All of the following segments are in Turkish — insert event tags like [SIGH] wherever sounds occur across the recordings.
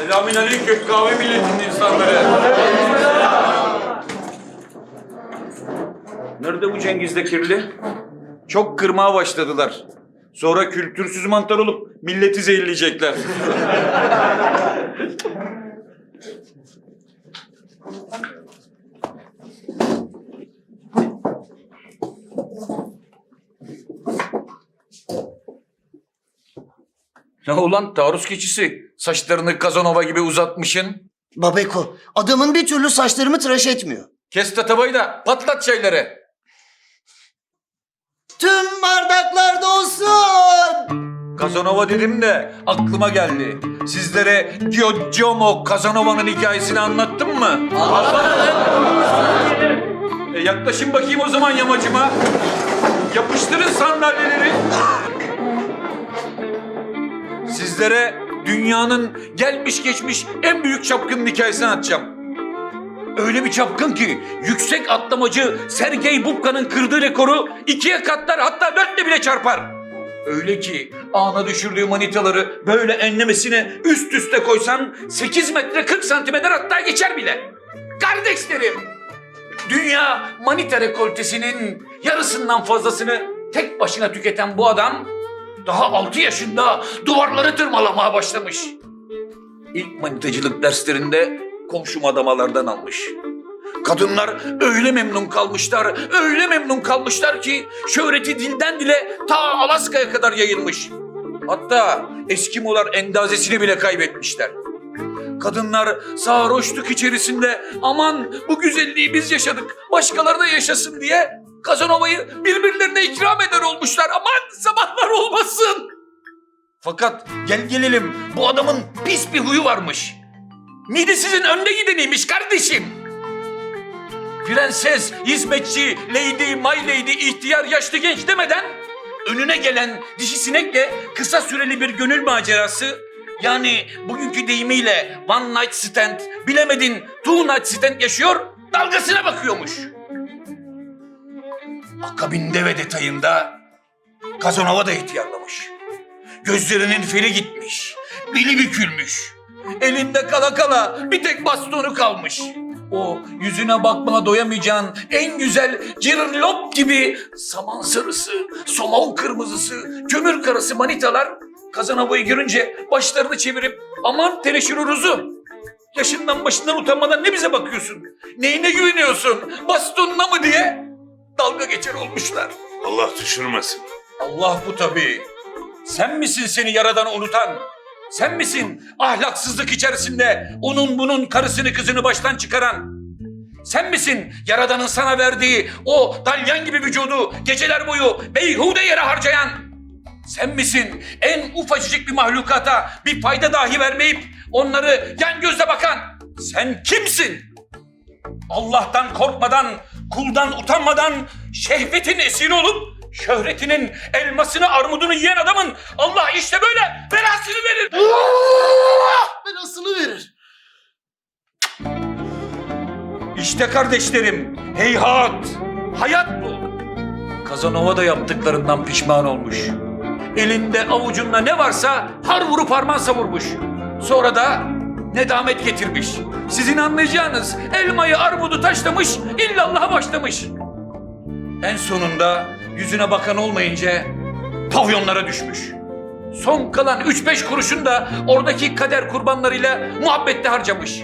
Selamünaleyküm kahve milletinin insanları. Nerede bu Cengiz'de kirli? Çok kırmaya başladılar. Sonra kültürsüz mantar olup milleti zehirleyecekler. [LAUGHS] Ne ulan taarruz keçisi? Saçlarını Kazanova gibi uzatmışın. Babeko, adamın bir türlü saçlarımı tıraş etmiyor. Kes tatabayı da patlat çayları. Tüm bardaklar dolsun. Kazanova dedim de aklıma geldi. Sizlere Giorgio Kazanova'nın hikayesini anlattım mı? E, yaklaşın bakayım o zaman yamacıma. Yapıştırın sandalyeleri. Sizlere dünyanın gelmiş geçmiş en büyük çapkının hikayesini anlatacağım. Öyle bir çapkın ki yüksek atlamacı Sergey Bubka'nın kırdığı rekoru ikiye katlar hatta dörtle bile çarpar. Öyle ki ana düşürdüğü manitaları böyle enlemesine üst üste koysan 8 metre 40 santimetre hatta geçer bile. Kardeşlerim, dünya manita rekoltesinin yarısından fazlasını tek başına tüketen bu adam daha 6 yaşında duvarları tırmalamaya başlamış. İlk manitacılık derslerinde komşu madamalardan almış. Kadınlar öyle memnun kalmışlar, öyle memnun kalmışlar ki şöhreti dilden dile ta Alaska'ya kadar yayılmış. Hatta Eskimolar endazesini bile kaybetmişler. Kadınlar sarhoşluk içerisinde aman bu güzelliği biz yaşadık, başkaları da yaşasın diye Kazanova'yı birbirlerine ikram eder olmuşlar. Aman sabahlar olmasın. Fakat gel gelelim bu adamın pis bir huyu varmış. Midesizin önde gideniymiş kardeşim. Prenses, hizmetçi, lady, my lady, ihtiyar, yaşlı, genç demeden önüne gelen dişi sinekle kısa süreli bir gönül macerası yani bugünkü deyimiyle one night stand bilemedin two night stand yaşıyor dalgasına bakıyormuş. Akabinde ve detayında Kazanova da ihtiyarlamış. Gözlerinin feri gitmiş, beli bükülmüş. Elinde kala kala bir tek bastonu kalmış. O yüzüne bakmana doyamayacağın en güzel cirlop gibi saman sarısı, somon kırmızısı, kömür karası manitalar Kazanova'yı görünce başlarını çevirip aman teneşiruruzu. Yaşından başından utanmadan ne bize bakıyorsun? Neyine güveniyorsun? Bastonuna mı diye dalga geçer olmuşlar. Allah düşürmesin. Allah bu tabii. Sen misin seni yaradan unutan? Sen misin ahlaksızlık içerisinde onun bunun karısını kızını baştan çıkaran? Sen misin yaradanın sana verdiği o dalyan gibi vücudu geceler boyu beyhude yere harcayan? Sen misin en ufacık bir mahlukata bir fayda dahi vermeyip onları yan gözle bakan? Sen kimsin? Allah'tan korkmadan, kuldan utanmadan şehvetin esiri olup şöhretinin elmasını armudunu yiyen adamın Allah işte böyle belasını verir. Belasını verir. İşte kardeşlerim, heyhat, hayat bu. Kazanova da yaptıklarından pişman olmuş. Elinde avucunda ne varsa har vurup harman savurmuş. Sonra da nedamet getirmiş. Sizin anlayacağınız elmayı armudu taşlamış, illallah'a başlamış. En sonunda yüzüne bakan olmayınca pavyonlara düşmüş. Son kalan üç beş kuruşun da oradaki kader kurbanlarıyla muhabbette harcamış.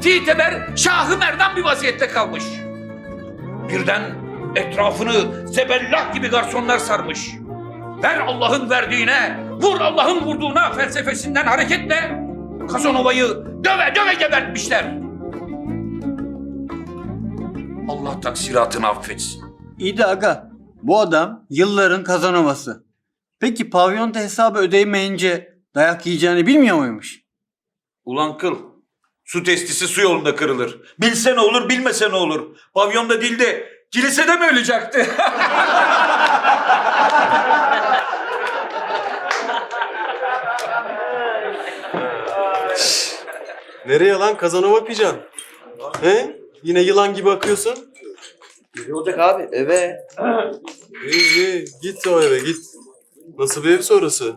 Titeber Şahı Merdan bir vaziyette kalmış. Birden etrafını zebellah gibi garsonlar sarmış. Ver Allah'ın verdiğine, vur Allah'ın vurduğuna felsefesinden hareketle Kazanova'yı döve döve gebertmişler. Allah taksiratını affetsin. İyi de aga, bu adam yılların kazanovası. Peki pavyonda hesabı ödeyemeyince dayak yiyeceğini bilmiyor muymuş? Ulan kıl. Su testisi su yolunda kırılır. Bilse ne olur, bilmese ne olur. Pavyonda değil de kilisede mi ölecekti? [LAUGHS] Nereye lan Kazanova Pican? He? Yine yılan gibi akıyorsun. Ne olacak abi eve? İyi iyi git o eve git. Nasıl bir ev sonrası?